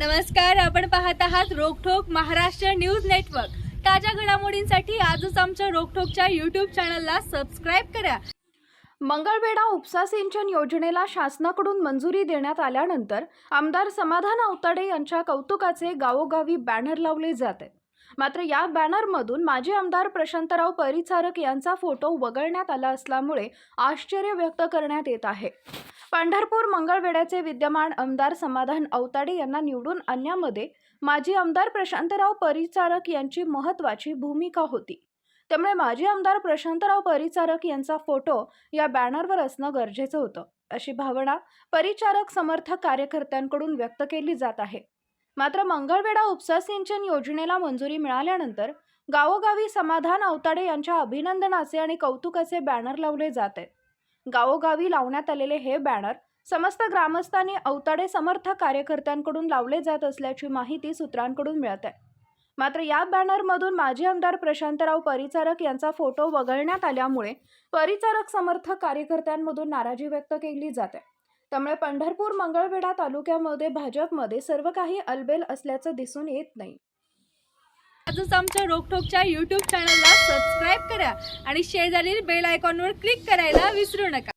नमस्कार आपण पाहत आहात रोकठोक महाराष्ट्र न्यूज नेटवर्क. ताज्या घडामोडींसाठी आजच आमच्या रोकठोकच्या युट्यूब चॅनलला सबस्क्राईब करा. मंगळवेढा उपसा सिंचन योजनेला शासनाकडून मंजुरी देण्यात आल्यानंतर आमदार समाधान अवताडे यांच्या कौतुकाचे गावोगावी बॅनर लावले जात आहेत. मात्र या बॅनरमधून माजी आमदार प्रशांतराव परिचारक यांचा फोटो वगळण्यात आला असल्यामुळे आश्चर्य व्यक्त करण्यात येत आहे. पंढरपूर मंगळवेड्याचे विद्यमान आमदार समाधान अवताडे यांना निवडून आणण्यामध्ये माजी आमदार प्रशांतराव परिचारक यांची महत्त्वाची भूमिका होती. त्यामुळे माजी आमदार प्रशांतराव परिचारक यांचा फोटो या बॅनरवर असणं गरजेचं होतं अशी भावना परिचारक समर्थक कार्यकर्त्यांकडून व्यक्त केली जात आहे. मात्र मंगळवेढा उपसा सिंचन योजनेला मंजुरी मिळाल्यानंतर गावोगावी समाधान अवताडे यांच्या अभिनंदनाचे आणि कौतुकाचे बॅनर लावले जात आहेत. गावोगावी लावण्यात आलेले हे बॅनर समस्त ग्रामस्थांनी अवताडे समर्थक कार्यकर्त्यांकडून लावले जात असल्याची माहिती सूत्रांकडून मिळत आहे. मात्र या बॅनरमधून माजी आमदार प्रशांतराव परिचारक यांचा फोटो वगळण्यात आल्यामुळे परिचारक समर्थक कार्यकर्त्यांमधून नाराजी व्यक्त केली जाते त्यामुळे पंढरपूर मंगळवेढा तालुक्यामध्ये भाजपमध्ये सर्व काही अलबेल असल्याचं दिसून येत नाही. आजच आमच्या रोकठोकच्या युट्यूब चॅनलला सबस्क्राईब करा आणि शेजारील बेल आयकॉनवर क्लिक करायला विसरू नका.